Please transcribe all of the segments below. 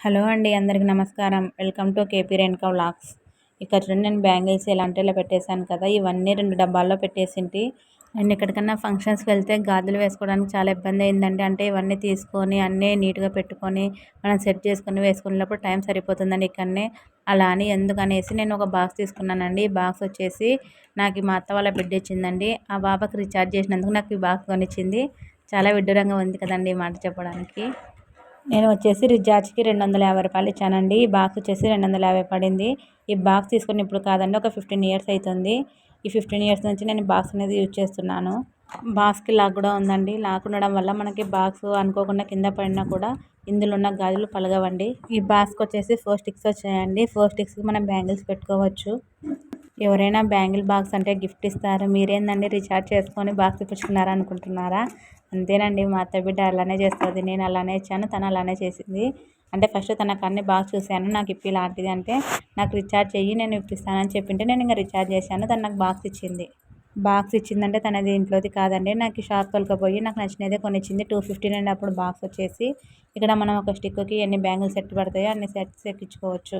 Hello అండి అందరికి నమస్కారం. Welcome to KP Renuka vlogs. ఇక్కడ చూడండి నేను బ్యాంగిల్స్ ఎలా ఇలా పెట్టేశాను కదా. ఇవన్నీ రెండు డబ్బాల్లో పెట్టేసింటి. అండ్ ఎక్కడికన్నా ఫంక్షన్స్కి వెళ్తే గాజులు వేసుకోవడానికి చాలా ఇబ్బంది అయిందండి. అంటే ఇవన్నీ తీసుకొని అన్నీ నీట్గా పెట్టుకొని మనం సెట్ చేసుకొని వేసుకునేటప్పుడు టైం సరిపోతుందండి ఇక్కడనే. అలా అని ఎందుకనేసి నేను ఒక బాక్స్ తీసుకున్నానండి. ఈ బాక్స్ వచ్చేసి నాకు మా అత్త వాళ్ళ బిడ్డ ఇచ్చిందండి. ఆ బాబాకి రీఛార్జ్ చేసినందుకు నాకు ఈ బాక్స్ కొనిచ్చింది. చాలా విడ్డూరంగా ఉంది కదండి ఈ మాట చెప్పడానికి. నేను వచ్చేసి రిజార్జ్కి రెండు వందల యాభై రూపాయలు ఇచ్చానండి. ఈ బాక్స్ వచ్చేసి రెండు వందల యాభై పడింది. ఈ బాక్స్ తీసుకుని ఇప్పుడు కాదండి ఒక ఫిఫ్టీన్ ఇయర్స్ అవుతుంది ఈ ఫిఫ్టీన్ ఇయర్స్ నుంచి నేను బాక్స్ అనేది యూజ్ చేస్తున్నాను. బాక్స్కి లాక్ కూడా ఉందండి. లాక్ ఉండడం వల్ల మనకి బాక్స్ అనుకోకుండా కింద పడినా కూడా ఇందులో ఉన్న గాజులు పలగవండి. ఈ బాక్స్కి వచ్చేసి ఫోర్ స్టిక్స్ వచ్చాయండి. ఫోర్ స్టిక్స్కి మనం బ్యాంగిల్స్ పెట్టుకోవచ్చు. ఎవరైనా బ్యాంగిల్ బాక్స్ అంటే గిఫ్ట్ ఇస్తారు. మీరేందండి? రీఛార్జ్ చేసుకొని బాక్స్ ఇప్పించుకున్నారా అనుకుంటున్నారా? అంతేనండి. మా అత్త బిడ్డ అలానే చేస్తుంది. నేను అలానే ఇచ్చాను. తను అలానే చేసింది. అంటే ఫస్ట్ తనకు అన్ని బాగా చూశాను. నాకు ఇప్పి ఇలాంటిది అంటే నాకు రీఛార్జ్ చెయ్యి నేను ఇప్పిస్తానని చెప్పింటే నేను ఇంకా రీఛార్జ్ చేశాను. తను నాకు బాక్స్ ఇచ్చింది. బాక్స్ ఇచ్చిందంటే తనది ఇంట్లోది కాదండి. నాకు షాప్ తొలకపోయి నాకు నచ్చినదే కొనిచ్చింది. టూ ఫిఫ్టీన్ అండి అప్పుడు బాక్స్ వచ్చేసి ఇక్కడ మనం ఒక స్టిక్కి ఎన్ని బ్యాంగిల్స్ సెట్ పడతాయో అన్ని సెట్స్ ఎక్కించుకోవచ్చు.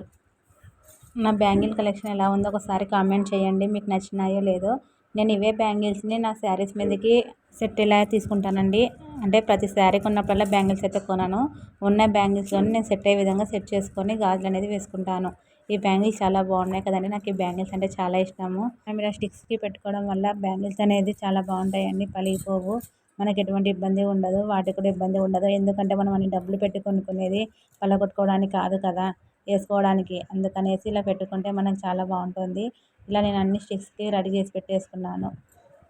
నా బ్యాంగిల్ కలెక్షన్ ఎలా ఉందో ఒకసారి కామెంట్ చేయండి. మీకు నచ్చినాయో లేదో. నేను ఇవే బ్యాంగిల్స్ని నా శారీస్ మీదకి సెట్ ఇలా తీసుకుంటానండి? అంటే ప్రతి శారీ కొన్నప్పుడల్లా బ్యాంగిల్స్ అయితే కొనను. ఉన్న బ్యాంగిల్స్లోనే నేను సెట్ అయ్యే విధంగా సెట్ చేసుకొని గాజులు అనేది వేసుకుంటాను. ఈ బ్యాంగిల్స్ చాలా బాగున్నాయి కదండి. నాకు ఈ బ్యాంగిల్స్ అంటే చాలా ఇష్టము. మీరు ఆ స్టిక్స్కి పెట్టుకోవడం వల్ల బ్యాంగిల్స్ అనేది చాలా బాగుంటాయండి. పలిగిపోవు మనకి ఎటువంటి ఇబ్బంది ఉండదు. వాటికి కూడా ఇబ్బంది ఉండదు. ఎందుకంటే మనం అన్ని డబ్బులు పెట్టి కొనుక్కునేది పలగొట్టుకోవడానికి కాదు కదా. వేసుకోవడానికి అందుకనేసి ఇలా పెట్టుకుంటే మనకు చాలా బాగుంటుంది. ఇలా నేను అన్ని స్టిక్స్కి రెడీ చేసి పెట్టేసుకున్నాను.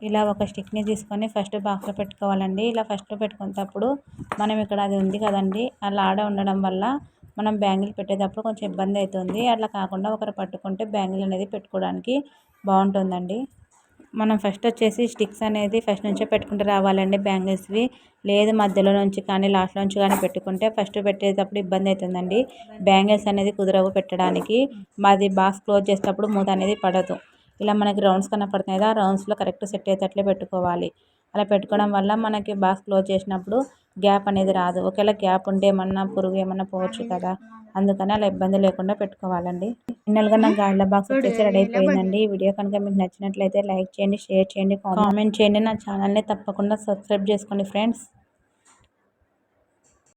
ఇలా ఒక స్టిక్ని తీసుకొని ఫస్ట్ బాక్స్లో పెట్టుకోవాలండి. ఇలా ఫస్ట్లో పెట్టుకునేటప్పుడు మనం ఇక్కడ అది ఉంది కదండి అలా ఆడ ఉండడం వల్ల మనం బ్యాంగిల్ పెట్టేటప్పుడు కొంచెం ఇబ్బంది అవుతుంది. అట్లా కాకుండా ఒకరు పట్టుకుంటే బ్యాంగిల్ అనేది పెట్టుకోవడానికి బాగుంటుందండి. మనం ఫస్ట్ వచ్చేసి స్టిక్స్ అనేది ఫస్ట్ నుంచే పెట్టుకుంటూ రావాలండి బ్యాంగిల్స్వి లేదు మధ్యలో నుంచి కానీ లాస్ట్లో నుంచి కానీ పెట్టుకుంటే ఫస్ట్ పెట్టేటప్పుడు ఇబ్బంది అవుతుందండి బ్యాంగిల్స్ అనేది కుదరవు పెట్టడానికి. మాది బాక్స్ క్లోజ్ చేసేటప్పుడు మూత అనేది పడదు. ఇలా మనకి రౌండ్స్ కనపడుతున్నాయి కదా ఆ రౌండ్స్లో కరెక్ట్ సెట్ అయ్యేటట్లే పెట్టుకోవాలి. అలా పెట్టుకోవడం వల్ల మనకి బాక్స్ క్లోజ్ చేసినప్పుడు గ్యాప్ అనేది రాదు. ఒకవేళ గ్యాప్ ఉంటే ఏమన్నా పురుగు ఏమన్నా పోవచ్చు కదా. అందుకని అలా ఇబ్బంది లేకుండా పెట్టుకోవాలండి. ఫైనల్గా నా గాడ్ల బాక్స్ వచ్చేసి రెడీ అయిపోయిందండి. ఈ వీడియో కనుక మీకు నచ్చినట్లయితే లైక్ చేయండి షేర్ చేయండి కామెంట్ చేయండి. నా ఛానల్ని తప్పకుండా సబ్స్క్రైబ్ చేసుకోండి ఫ్రెండ్స్